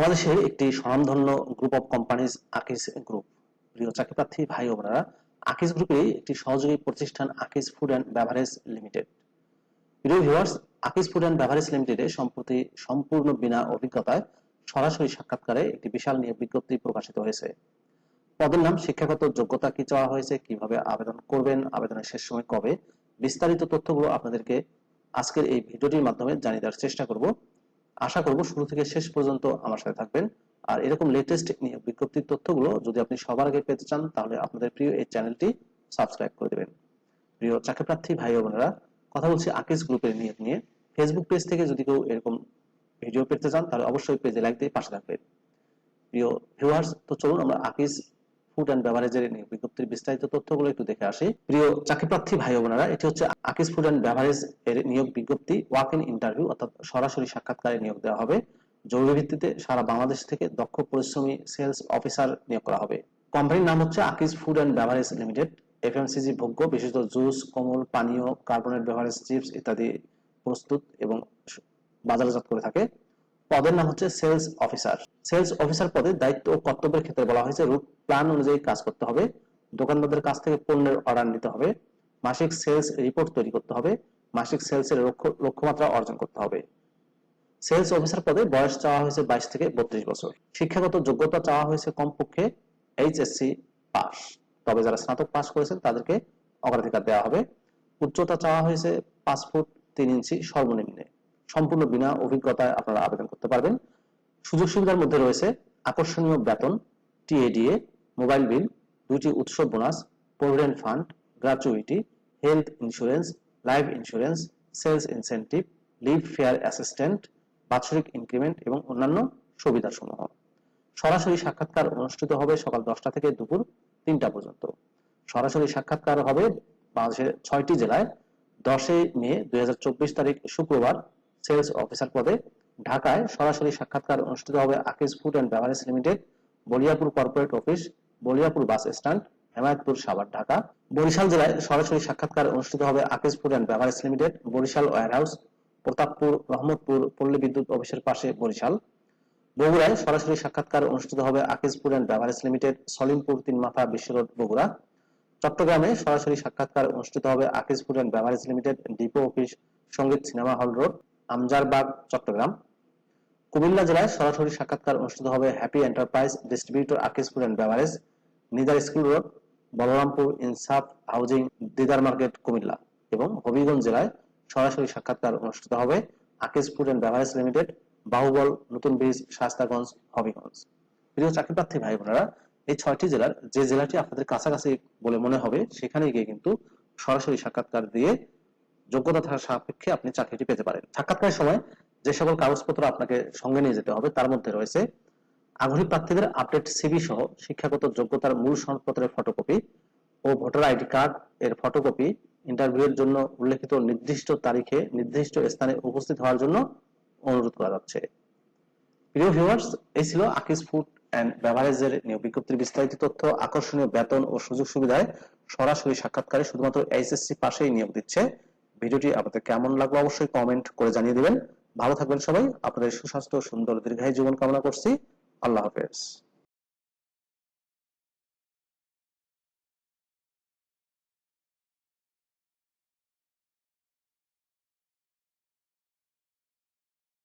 বাংলাদেশের একটি স্বনামধন্য group of companies Akij group প্রিয় চাকরি প্রার্থী ভাই ও বোনেরা আকিস গ্রুপের একটি সহযোগী প্রতিষ্ঠান Akij food and beverage limited প্রিয় viewers Akij food and beverage লিমিটেডে সম্প্রতি সম্পূর্ণ বিনা অভিজ্ঞতায় সরাসরি সাক্ষাৎকারে একটি বিশাল নিয়োগ বিজ্ঞপ্তি প্রকাশিত হয়েছে। পদের নাম শিক্ষাগত যোগ্যতা কি চাওয়া হয়েছে, কীভাবে আবেদন করবেন, আবেদনের শেষ সময় কবে, বিস্তারিত তথ্যগুলো আপনাদেরকে আজকের এই ভিডিওটির মাধ্যমে জানিয়ে দেওয়ার চেষ্টা করব। আশা করব শুরু থেকে শেষ পর্যন্ত আমার সাথে থাকবেন। আর এরকম লেটেস্ট নিয়োগ বিজ্ঞপ্তির তথ্যগুলো যদি আপনি সবার আগে পেতে চান, তাহলে আপনাদের প্রিয় এই চ্যানেলটি সাবস্ক্রাইব করে দেবেন। প্রিয় চাকরি প্রার্থী ভাই বোনেরা, কথা বলছি আকিস গ্রুপের নিয়োগ নিয়ে। ফেসবুক পেজ থেকে যদি কেউ এরকম ভিডিও পেতে চান, তাহলে অবশ্যই পেজে লাইক দিয়ে পাশে থাকবেন। প্রিয় ভিউয়ার্স তো চলুন আমরা আকিস ফুড অ্যান্ড বেভারেজের নিয়োগ বিজ্ঞপ্তির বিস্তারিত তথ্যগুলো একটু দেখে আসি। প্রিয় চাকরিপ্রার্থী ভাই ও বোনেরা, এটি হচ্ছে আকিস ফুড অ্যান্ড বেভারেজ এর নিয়োগ বিজ্ঞপ্তি ওয়াক ইন ইন্টারভিউ অর্থাৎ সরাসরি সাক্ষাৎকারে নিয়োগ দেওয়া হবে। জরুরি ভিত্তিতে সারা বাংলাদেশ থেকে দক্ষ পরিশ্রমী সেলস অফিসার নিয়োগ করা হবে। কোম্পানির নাম হচ্ছে Akij food and beverage limited FMCG ভোগ্য, বিশেষত জুস, কোমল, পানীয় কার্বনেট বেভারেজ চিপস ইত্যাদি প্রস্তুত এবং বাজারজাত করে থাকে। পদের নাম হচ্ছে সেলস অফিসার সেলস অফিসার পদে দায়িত্ব ও কর্তব্যের ক্ষেত্রে বলা হয়েছে রুট প্ল্যান অনুযায়ী কাজ করতে হবে, দোকানদারদের কাছ থেকে পণ্যের অর্ডার নিতে হবে, মাসিক সেলস রিপোর্ট তৈরি করতে হবে, মাসিক সেলসের লক্ষ্যমাত্রা অর্জন করতে হবে। সেলস অফিসার পদে বয়স চাওয়া হয়েছে বাইশ থেকে বত্রিশ বছর। শিক্ষাগত যোগ্যতা চাওয়া হয়েছে কমপক্ষে এইচএসসি পাস। তবে যারা স্নাতক পাস করেছেন, তাদেরকে অগ্রাধিকার দেওয়া হবে। উচ্চতা চাওয়া হয়েছে পাঁচ ফুট তিন ইঞ্চি সর্বনিম্নে। সম্পূর্ণ বিনা অভিজ্ঞতায় আপনারা আবেদন করতে পারবেন। সুযোগ সুবিধার মধ্যে রয়েছে আকর্ষণীয় বেতন, টিএডিএ, মোবাইল বিল, দুইটি উৎসব bonus, provident fund gratuity health insurance, life insurance, sales incentive, leave fare assistant, বাৎসরিক ইনক্রিমেন্ট এবং অন্যান্য সুবিধাসমূহ। সরাসরি সাক্ষাৎকার অনুষ্ঠিত হবে সকাল দশটা থেকে দুপুর তিনটা পর্যন্ত। সরাসরি সাক্ষাৎকার হবে বাংলাদেশের ছয়টি জেলায়। দশই মে দুই হাজার চব্বিশ তারিখ, শুক্রবার সেলস অফিসার পদে ঢাকায় সরাসরি সাক্ষাৎকার অনুষ্ঠিত হবে Akij food and beverage limited Baliapur corporate office Baliapur bus stand, Hemayetpur Savar, Dhaka. Barishal জেলায় সরাসরি সাক্ষাৎকার অনুষ্ঠিত হবে Akij food and beverage limited, Barishal warehouse Pratappur, Rahmatpur পল্লী বিদ্যুৎ অফিসের পাশে বরিশাল। বগুড়ায় সরাসরি সাক্ষাৎকার অনুষ্ঠিত হবে Akij food and beverage limited, Salimpur তিন মাথা বিশ্ব রোড বগুড়া। চট্টগ্রামে সরাসরি সাক্ষাৎকার অনুষ্ঠিত হবে Akij food and beverage limited, depot office, Sangeet cinema hall road. Amjarbag Chattogram. Cumilla জেলায় সরাসরি সাক্ষাৎকার অনুষ্ঠিত হবে happy enterprise distributor Akij food and beverage neither school road Balrampur Insaf housing Didar market Comilla এবং হবিগঞ্জ জেলায় সরাসরি সাক্ষাৎকার অনুষ্ঠিত হবে Akij food and beverage limited Bahubal, নতুন ব্রিজ, শাস্তাগঞ্জ, হবিগঞ্জ। প্রিয় চাকরি প্রার্থী ভাই বোনেরা, এই ছয়টি জেলার যে জেলাটি আপনাদের কাছাকাছি বলে মনে হবে, সেখানে গিয়ে কিন্তু সরাসরি সাক্ষাৎকার দিয়ে যোগ্যতা থাকার সাপেক্ষে আপনি চাকরিটি পেতে পারেন। সাক্ষাৎকারের সময় যে সকল কাগজপত্র আপনাকে সঙ্গে নিয়ে যেতে হবে, তার মধ্যে রয়েছে আগ্রহী প্রার্থীদের আপডেট সিবি সহ শিক্ষাগত যোগ্যতার মূল সনদপত্রের ফটোকপি ও ভোটার আইডি কার্ড এর ফটোকপি ইন্টারভিউ এর জন্য উল্লেখিত নির্দিষ্ট তারিখে নির্দিষ্ট স্থানে উপস্থিত হওয়ার জন্য অনুরোধ করা যাচ্ছে। প্রিয় ভিউয়ার্স এই ছিল আকিস ফুড অ্যান্ড বেভারেজের নিয়োগ বিজ্ঞপ্তির বিস্তারিত তথ্য। আকর্ষণীয় বেতন ও সুযোগ সুবিধায় সরাসরি সাক্ষাৎকারে শুধুমাত্র এইচএসসি পাশেই নিয়োগ দিচ্ছে। ভিডিওটি আপনাদের কেমন লাগল অবশ্যই কমেন্ট করে জানিয়ে দিবেন। ভালো থাকবেন সবাই। আপনাদের সুস্বাস্থ্য সুন্দর দীর্ঘায়ু জীবন কামনা করছি। আল্লাহ হাফেজ।